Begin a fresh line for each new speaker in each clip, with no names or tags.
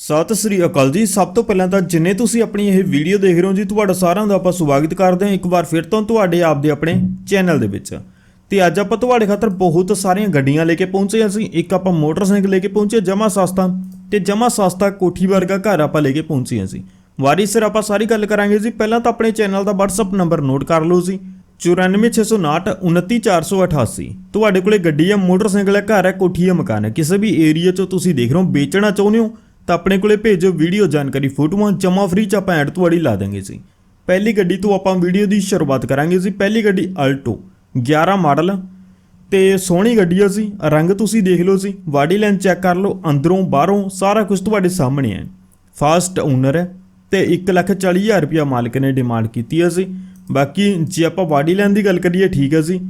ਸਤਿ ਸ੍ਰੀ ਅਕਾਲ ਜੀ। ਸਭ ਤੋਂ ਪਹਿਲਾਂ ਤਾਂ ਜਿੰਨੇ ਤੁਸੀਂ ਆਪਣੀ ਇਹ ਵੀਡੀਓ ਦੇਖ ਰਹੇ ਹੋ ਜੀ, ਤੁਹਾਡਾ ਸਾਰਿਆਂ ਦਾ ਆਪਾਂ ਸਵਾਗਤ ਕਰਦੇ ਹਾਂ ਇੱਕ ਵਾਰ ਫਿਰ ਤੋਂ ਤੁਹਾਡੇ ਆਪ ਦੇ ਆਪਣੇ ਚੈਨਲ ਦੇ ਵਿੱਚ। ਤੇ ਅੱਜ ਆਪਾਂ ਤੁਹਾਡੇ ਖਾਤਰ ਬਹੁਤ ਸਾਰੀਆਂ ਗੱਡੀਆਂ ਲੈ ਕੇ ਪਹੁੰਚੇ ਹਾਂ ਅਸੀਂ। ਇੱਕ ਆਪਾਂ ਮੋਟਰਸਾਈਕਲ ਲੈ ਕੇ ਪਹੁੰਚੇ ਜਮਾ ਸਸਤਾ। ਤੇ ਜਮਾ ਸਸਤਾ ਕੋਠੀ ਵਰਗਾ ਘਰ ਆਪਾਂ ਲੈ ਕੇ ਪਹੁੰਚੇ ਹਾਂ ਅਸੀਂ ਵਾਰੀ ਸਿਰ ਆਪਾਂ ਸਾਰੀ ਗੱਲ ਕਰਾਂਗੇ ਜੀ। ਪਹਿਲਾਂ ਤਾਂ ਆਪਣੇ ਚੈਨਲ ਦਾ WhatsApp ਨੰਬਰ ਨੋਟ ਕਰ ਲਓ ਜੀ। 94659 29488 ਤੁਹਾਡੇ ਕੋਲੇ ਗੱਡੀ ਹੈ ਮੋਟਰਸਾਈਕਲ ਹੈ ਘਰ ਹੈ ਕੋਠੀ ਹੈ ਮਕਾਨ ਹੈ ਕਿਸੇ ਵੀ ਏਰੀਆ 'ਚੋਂ ਤੁਸੀਂ ਦੇਖ ਰਹੇ ਹੋ, ਵੇਚਣਾ ਚਾਹੁੰਦੇ ਹੋ ਤਾਂ ਆਪਣੇ ਕੋਲੇ ਭੇਜੋ ਵੀਡੀਓ ਜਾਣਕਾਰੀ ਫੋਟੋਆਂ ਜਮਾ ਫ੍ਰੀ ਚ ਆਪਾਂ ਐਡ ਤੁਹਾਡੀ ਲਾ ਦਾਂਗੇ ਜੀ। ਪਹਿਲੀ ਗੱਡੀ ਤੋਂ ਆਪਾਂ ਵੀਡੀਓ ਦੀ ਸ਼ੁਰੂਆਤ ਕਰਾਂਗੇ ਜੀ। ਪਹਿਲੀ ਗੱਡੀ ਅਲਟੋ 11 ਮਾਡਲ ਤੇ ਸੋਹਣੀ ਗੱਡੀ ਆ ਜੀ। ਰੰਗ ਤੁਸੀਂ ਦੇਖ ਲਓ ਜੀ। ਬਾਡੀ ਲਾਈਨ ਚੈੱਕ ਕਰ ਲਓ, ਅੰਦਰੋਂ, ਬਾਹਰੋਂ, ਸਾਰਾ ਕੁਝ ਤੁਹਾਡੇ ਸਾਹਮਣੇ ਹੈ। ਫਾਸਟ ਓਨਰ ਹੈ ਤੇ 140000 ਰੁਪਇਆ ਮਾਲਕ ਨੇ ਡਿਮਾਂਡ ਕੀਤੀ ਹੈ ਜੀ। ਬਾਕੀ ਜੇ ਆਪਾਂ ਬਾਡੀ ਲਾਈਨ ਦੀ ਗੱਲ ਕਰੀਏ, ਠੀਕ ਹੈ ਜੀ।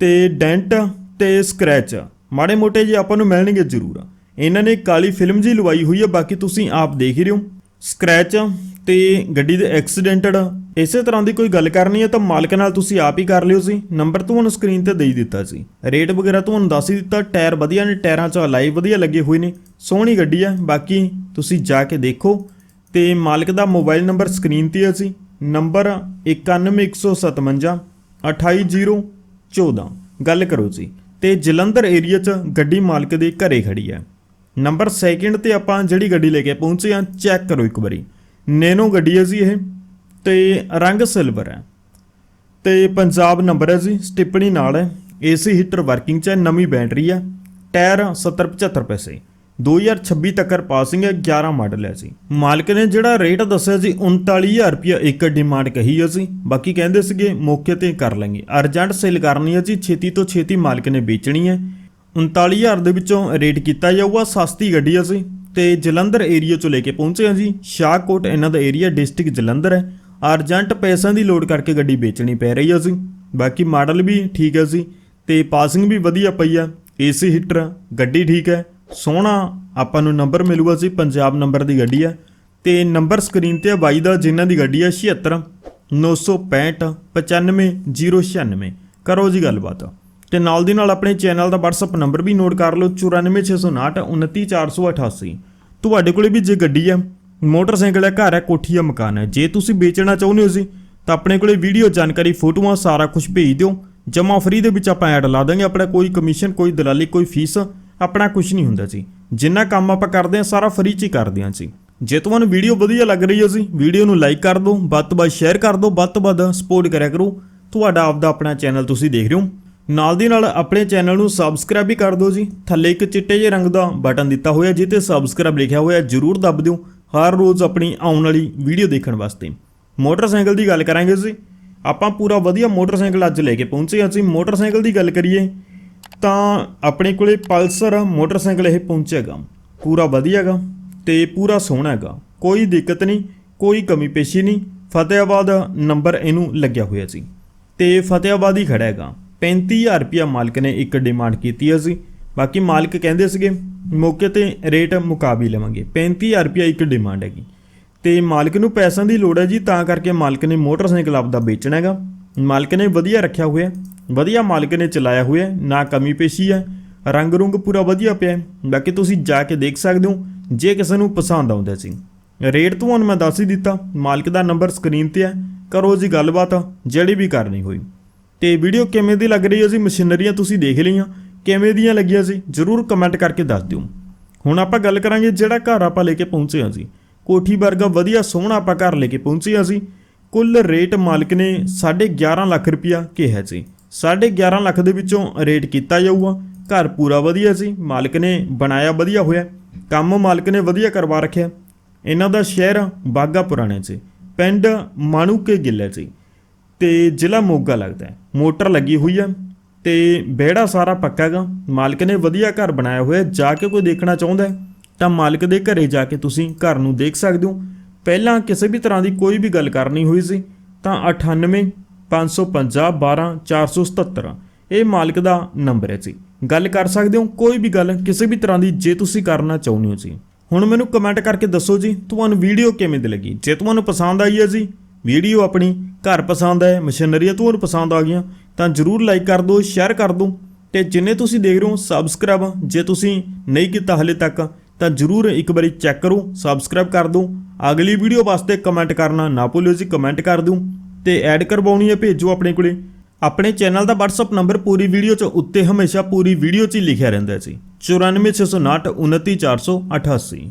ਤੇ ਡੈਂਟ ਤੇ ਸਕ੍ਰੈਚ ਮਾੜੇ ਮੋਟੇ ਜੇ ਆਪਾਂ ਨੂੰ ਮਿਲਣਗੇ ਜ਼ਰੂਰ। ਇਹਨਾਂ ਨੇ ਕਾਲੀ ਫਿਲਮ ਜੀ ਲਵਾਈ ਹੋਈ ਹੈ ਬਾਕੀ ਤੁਸੀਂ ਆਪ ਦੇਖ ਹੀ ਰਹੇ ਹੋ। ਸਕ੍ਰੈਚ ਤੇ ਗੱਡੀ ਦੇ ਐਕਸੀਡੈਂਟਡ ਇਸੇ ਤਰ੍ਹਾਂ ਦੀ ਕੋਈ ਗੱਲ ਕਰਨੀ ਹੈ ਤਾਂ ਮਾਲਕ ਨਾਲ ਤੁਸੀਂ ਆਪ ਹੀ ਕਰ ਲਿਓ ਸੀ। ਨੰਬਰ ਤੁਹਾਨੂੰ ਸਕਰੀਨ ਤੇ ਦੇ ਹੀ ਦਿੱਤਾ ਸੀ। ਰੇਟ ਵਗੈਰਾ ਤੁਹਾਨੂੰ ਦੱਸ ਹੀ ਦਿੱਤਾ, ਟਾਇਰ ਵਧੀਆ ਨੇ, ਟਾਇਰਾਂ 'ਚ ਅਲਾਈ ਵਧੀਆ ਲੱਗੇ ਹੋਏ ਨੇ, ਸੋਹਣੀ ਗੱਡੀ ਹੈ ਬਾਕੀ ਤੁਸੀਂ ਜਾ ਕੇ ਦੇਖੋ ਤੇ ਮਾਲਕ ਦਾ ਮੋਬਾਈਲ ਨੰਬਰ ਸਕਰੀਨ ਤੇ ਹੈ ਸੀ। ਨੰਬਰ 91157 28014 ਗੱਲ ਕਰੋ ਜੀ, ਤੇ ਜਲੰਧਰ ਏਰੀਆ 'ਚ ਗੱਡੀ ਮਾਲਕ ਦੇ ਘਰੇ ਖੜੀ ਹੈ ਨੰਬਰ ਸੈਕਿੰਡ ਤੇ ਆਪਾਂ ਜਿਹੜੀ ਗੱਡੀ ਲੈ ਕੇ ਪਹੁੰਚੇ ਆ ਚੈੱਕ ਕਰੋ ਇੱਕ ਵਾਰੀ। ਨੈਨੋ ਗੱਡੀ ਹੈ ਜੀ ਇਹ, ਤੇ ਰੰਗ ਸਿਲਵਰ ਹੈ। ਤੇ ਪੰਜਾਬ ਨੰਬਰ ਹੈ ਜੀ, ਸਟਿਪਣੀ ਨਾਲ ਹੈ। ਏਸੀ ਹੀਟਰ ਵਰਕਿੰਗ ਚ ਹੈ, ਨਵੀਂ ਬੈਟਰੀ ਹੈ। ਟਾਇਰ 70 75 ਪੈਸੇ 2026 ਤੱਕ ਪਾਸਿੰਗ ਹੈ 11 ਮਾਡਲ ਹੈ ਜੀ। ਮਾਲਕ ਨੇ ਜਿਹੜਾ ਰੇਟ ਦੱਸਿਆ ਸੀ 39000 ਰੁਪਇਆ ਇੱਕ ਡਿਮਾਂਡ ਕਹੀ ਹੈ ਸੀ ਬਾਕੀ ਕਹਿੰਦੇ ਸੀਗੇ, ਮੌਕੇ ਤੇ ਕਰ ਲਾਂਗੇ। ਅਰਜੈਂਟ ਸੇਲ ਕਰਨੀ ਹੈ ਜੀ, ਛੇਤੀ ਤੋਂ ਛੇਤੀ ਮਾਲਕ ਨੇ ਵੇਚਣੀ ਹੈ। 39000 ਦੇ ਵਿੱਚੋਂ ਰੇਟ ਕੀਤਾ ਜਾਊਗਾ, ਸਸਤੀ ਗੱਡੀ ਹੈ ਸੀ ਤੇ ਜਲੰਧਰ ਏਰੀਆ ਚੋਂ ਲੈ ਕੇ ਪਹੁੰਚੇ ਹਾਂ ਜੀ। ਸ਼ਾਹਕੋਟ, ਇਹਨਾਂ ਦਾ ਏਰੀਆ ਡਿਸਟ੍ਰਿਕਟ ਜਲੰਧਰ ਹੈ। ਅਰਜੈਂਟ ਪੈਸਿਆਂ ਦੀ ਲੋਡ ਕਰਕੇ ਗੱਡੀ ਵੇਚਣੀ ਪੈ ਰਹੀ ਆ ਸੀ ਬਾਕੀ ਮਾਡਲ ਵੀ ਠੀਕ ਹੈ ਸੀ ਤੇ ਪਾਸਿੰਗ ਵੀ ਵਧੀਆ ਪਈ ਆ। ਏਸੀ ਹੀਟਰ, ਗੱਡੀ ਠੀਕ ਹੈ। ਸੋਹਣਾ ਆਪਾਂ ਨੂੰ ਨੰਬਰ ਮਿਲੂਗਾ ਸੀ ਪੰਜਾਬ ਨੰਬਰ ਦੀ ਗੱਡੀ ਹੈ ਤੇ ਨੰਬਰ ਸਕਰੀਨ ਤੇ ਆ ਬਾਈ ਦਾ, ਜਿਨ੍ਹਾਂ ਦੀ ਗੱਡੀ ਹੈ 76 965 95096 ਕਰੋ ਜੀ ਗੱਲਬਾਤ। ਤੇ ਨਾਲ ਦੀ ਨਾਲ ਆਪਣੇ ਚੈਨਲ ਦਾ WhatsApp ਨੰਬਰ ਵੀ ਨੋਟ ਕਰ ਲਓ 94659 29488 ਤੁਹਾਡੇ ਕੋਲੇ ਵੀ ਜੇ ਗੱਡੀ ਹੈ, ਮੋਟਰਸਾਈਕਲ ਹੈ, ਘਰ ਹੈ, ਕੋਠੀ ਹੈ, ਮਕਾਨ ਹੈ, ਜੇ ਤੁਸੀਂ ਵੇਚਣਾ ਚਾਹੁੰਦੇ ਹੋ ਜੀ, ਤਾਂ ਆਪਣੇ ਕੋਲੇ ਵੀਡੀਓ ਜਾਣਕਾਰੀ, ਫੋਟੋਆਂ, ਸਾਰਾ ਕੁਝ ਭੇਜ ਦਿਓ। ਜਮਾ ਫਰੀ ਦੇ ਵਿੱਚ ਆਪਾਂ ਐਡ ਲਾ ਦਾਂਗੇ, ਆਪਣਾ ਕੋਈ ਕਮਿਸ਼ਨ ਕੋਈ ਦਲਾਲੀ, ਕੋਈ ਫੀਸ ਆਪਣਾ ਕੁਝ ਨਹੀਂ ਹੁੰਦਾ ਜੀ। ਜਿੰਨਾ ਕੰਮ ਆਪਾਂ ਕਰਦੇ ਹਾਂ, ਸਾਰਾ ਫਰੀ ਚ ਹੀ ਕਰਦੇ ਹਾਂ ਜੀ। ਜੇ ਤੁਹਾਨੂੰ ਵੀਡੀਓ ਵਧੀਆ ਲੱਗ ਰਹੀ ਹੈ ਜੀ ਵੀਡੀਓ ਨੂੰ ਲਾਈਕ ਕਰ ਦਿਓ, ਵੱਧ ਤੋਂ ਵੱਧ ਸ਼ੇਅਰ ਕਰ ਦਿਓ, ਵੱਧ ਤੋਂ ਵੱਧ ਸਪੋਰਟ ਕਰਿਆ ਕਰੋ। ਤੁਹਾਡਾ ਆਪਦਾ ਆਪਣਾ ਚੈਨਲ ਤੁਸੀਂ ਦੇਖ ਰਹੇ ਹੋ। ਨਾਲ ਦੀ ਨਾਲ ਆਪਣੇ ਚੈਨਲ ਨੂੰ ਸਬਸਕ੍ਰਾਈਬ ਵੀ ਕਰ ਦਿਓ ਜੀ। ਥੱਲੇ ਇੱਕ ਚਿੱਟੇ ਜਿਹੇ ਰੰਗ ਦਾ ਬਟਨ ਦਿੱਤਾ ਹੋਇਆ ਜਿੱਤੇ ਸਬਸਕ੍ਰਾਈਬ ਲਿਖਿਆ ਹੋਇਆ ਜਰੂਰ ਦੱਬ ਦਿਓ ਹਰ ਰੋਜ਼ ਆਪਣੀ ਆਉਣ ਵਾਲੀ ਵੀਡੀਓ ਦੇਖਣ ਵਾਸਤੇ। ਮੋਟਰਸਾਈਕਲ ਦੀ ਗੱਲ ਕਰਾਂਗੇ ਜੀ। ਆਪਾਂ ਪੂਰਾ ਵਧੀਆ ਮੋਟਰਸਾਈਕਲ ਅੱਜ ਲੈ ਕੇ ਪਹੁੰਚੇ ਹਾਂ ਜੀ। ਮੋਟਰਸਾਈਕਲ ਦੀ ਗੱਲ ਕਰੀਏ ਤਾਂ ਆਪਣੇ ਕੋਲੇ ਪਲਸਰ ਮੋਟਰਸਾਈਕਲ ਇਹ ਪਹੁੰਚੇਗਾ। ਪੂਰਾ ਵਧੀਆ ਹੈਗਾ ਤੇ ਪੂਰਾ ਸੋਹਣਾ ਹੈਗਾ ਕੋਈ ਦਿੱਕਤ ਨਹੀਂ, ਕੋਈ ਕਮੀ ਪੇਸ਼ੀ ਨਹੀਂ। ਫਤਿਆਬਾਦ ਨੰਬਰ ਇਹਨੂੰ ਲੱਗਿਆ ਹੋਇਆ ਸੀ ਤੇ ਫਤਿਆਬਾਦ ਹੀ ਖੜਾ ਹੈਗਾ। 35000 ਰੁਪਿਆ ਮਾਲਕ ਨੇ ਇੱਕ ਡਿਮਾਂਡ ਕੀਤੀ ਹੈ ਸੀ ਬਾਕੀ ਮਾਲਕ ਕਹਿੰਦੇ ਸੀਗੇ, ਮੌਕੇ ਤੇ ਰੇਟ ਮੁਕਾਬੀ ਲਵਾਂਗੇ। 35000 ਰੁਪਿਆ ਇੱਕ ਡਿਮਾਂਡ ਹੈਗੀ। ਤੇ ਮਾਲਕ ਨੂੰ ਪੈਸਿਆਂ ਦੀ ਲੋੜ ਹੈ ਜੀ, ਤਾਂ ਕਰਕੇ ਮਾਲਕ ਨੇ ਮੋਟਰਸਾਈਕਲ ਆਪਦਾ ਵੇਚਣਾ ਹੈਗਾ। ਮਾਲਕ ਨੇ ਵਧੀਆ ਰੱਖਿਆ ਹੋਇਆ ਵਧੀਆ ਮਾਲਕ ਨੇ ਚਲਾਇਆ ਹੋਇਆ ਨਾ ਕਮੀ ਪੇਸ਼ੀ ਹੈ ਰੰਗ ਰੁੰਗ ਪੂਰਾ ਵਧੀਆ ਪਿਆ ਬਾਕੀ ਤੁਸੀਂ ਜਾ ਕੇ ਦੇਖ ਸਕਦੇ ਹੋ, ਜੇ ਕਿਸੇ ਨੂੰ ਪਸੰਦ ਆਉਂਦਾ ਸੀ ਰੇਟ ਤੁਹਾਨੂੰ ਮੈਂ ਦੱਸ ਹੀ ਦਿੱਤਾ, ਮਾਲਕ ਦਾ ਨੰਬਰ ਸਕਰੀਨ ਤੇ ਹੈ। ਕਰੋ ਜੀ ਗੱਲਬਾਤ, ਜਿਹੜੀ ਵੀ ਕਰਨੀ ਹੋਈ। ਤੇ ਵੀਡੀਓ ਕਿਵੇਂ ਦੀ ਲੱਗ ਰਹੀ ਹੈ ਜੀ ਮਸ਼ੀਨਰੀਆਂ ਤੁਸੀਂ ਦੇਖ ਲਈਆਂ, ਕਿਵੇਂ ਦੀਆਂ ਲੱਗੀਆਂ ਸੀ, ਜਰੂਰ ਕਮੈਂਟ ਕਰਕੇ ਦੱਸ ਦਿਓ। ਹੁਣ ਆਪਾਂ ਗੱਲ ਕਰਾਂਗੇ ਜਿਹੜਾ ਘਰ ਆਪਾਂ ਲੈ ਕੇ ਪਹੁੰਚੇ ਹਾਂ ਜੀ। ਕੋਠੀ ਵਰਗਾ ਵਧੀਆ ਸੋਹਣਾ ਆਪਾਂ ਘਰ ਲੈ ਕੇ ਪਹੁੰਚੇ ਹਾਂ ਜੀ। ਕੁੱਲ ਰੇਟ ਮਾਲਕ ਨੇ 11.5 ਲੱਖ ਰੁਪਇਆ ਕਿਹਾ ਸੀ 11.5 ਲੱਖ ਦੇ ਵਿੱਚੋਂ ਰੇਟ ਕੀਤਾ ਜਾਊਗਾ। ਘਰ ਪੂਰਾ ਵਧੀਆ ਸੀ ਮਾਲਕ ਨੇ ਬਣਾਇਆ ਵਧੀਆ ਹੋਇਆ। ਕੰਮ ਮਾਲਕ ਨੇ ਵਧੀਆ ਕਰਵਾ ਰੱਖਿਆ। ਇਹਨਾਂ ਦਾ ਸ਼ਹਿਰ ਬਾਗਾ ਪੁਰਾਣੇ 'ਚ ਪਿੰਡ ਮਾਣੂਕੇ ਗਿੱਲੇ 'ਚ ਤੇ ਜ਼ਿਲ੍ਹਾ ਮੋਗਾ ਲੱਗਦਾ ਹੈ। ਮੋਟਰ ਲੱਗੀ ਹੋਈ ਹੈ ਤੇ ਵਿਹੜਾ ਸਾਰਾ ਪੱਕਾ ਹੈਗਾ। ਮਾਲਕ ਨੇ ਵਧੀਆ ਘਰ ਬਣਾਇਆ ਹੋਇਆ, ਜਾ ਕੇ ਕੋਈ ਦੇਖਣਾ ਚਾਹੁੰਦਾ ਤਾਂ ਮਾਲਕ ਦੇ ਘਰੇ ਜਾ ਕੇ ਤੁਸੀਂ ਘਰ ਨੂੰ ਦੇਖ ਸਕਦੇ ਹੋ। ਪਹਿਲਾਂ ਕਿਸੇ ਵੀ ਤਰ੍ਹਾਂ ਦੀ ਕੋਈ ਵੀ ਗੱਲ ਕਰਨੀ ਹੋਈ ਸੀ, ਤਾਂ 98 550 12 477 ਇਹ ਮਾਲਕ ਦਾ ਨੰਬਰ ਹੈ ਜੀ। ਗੱਲ ਕਰ ਸਕਦੇ ਹੋ, ਕੋਈ ਵੀ ਗੱਲ, ਕਿਸੇ ਵੀ ਤਰ੍ਹਾਂ ਦੀ ਜੇ ਤੁਸੀਂ ਕਰਨਾ ਚਾਹੁੰਦੇ ਹੋ ਜੀ। ਹੁਣ ਮੈਨੂੰ ਕਮੈਂਟ ਕਰਕੇ ਦੱਸੋ ਜੀ, ਤੁਹਾਨੂੰ ਵੀਡੀਓ ਕਿਵੇਂ ਦੀ ਲੱਗੀ? ਜੇ ਤੁਹਾਨੂੰ ਪਸੰਦ ਆਈ ਹੈ ਜੀ ਵੀਡੀਓ ਆਪਣੀ ਘਰ ਪਸੰਦ ਹੈ ਮਸ਼ੀਨਰੀਆਂ ਤੁਹਾਨੂੰ ਪਸੰਦ ਆ ਗਈਆਂ, ਤਾਂ ਜਰੂਰ ਲਾਈਕ ਕਰ ਦਿਓ ਸ਼ੇਅਰ ਕਰ ਦਿਓ ਤੇ ਜਿੰਨੇ ਤੁਸੀਂ ਦੇਖ ਰਹੇ ਹੋ ਸਬਸਕ੍ਰਾਈਬ ਜੇ ਤੁਸੀਂ ਨਹੀਂ ਕੀਤਾ ਹਲੇ ਤੱਕ, ਤਾਂ ਜਰੂਰ ਇੱਕ ਵਾਰੀ ਚੈੱਕ ਕਰੋ ਸਬਸਕ੍ਰਾਈਬ ਕਰ ਦਿਓ। ਅਗਲੀ ਵੀਡੀਓ ਵਾਸਤੇ ਕਮੈਂਟ ਕਰਨਾ ਨਾ ਭੁੱਲਿਓ ਜੀ ਕਮੈਂਟ ਕਰ ਦਿਓ ਤੇ ਐਡ ਕਰਵਾਉਣੀ ਹੈ ਭੇਜੋ ਆਪਣੇ ਕੋਲੇ। ਆਪਣੇ ਚੈਨਲ ਦਾ WhatsApp ਨੰਬਰ ਪੂਰੀ ਵੀਡੀਓ 'ਚ ਉੱਤੇ ਹਮੇਸ਼ਾ ਪੂਰੀ ਵੀਡੀਓ 'ਚ ਹੀ ਲਿਖਿਆ ਰਹਿੰਦਾ ਸੀ 94659 29488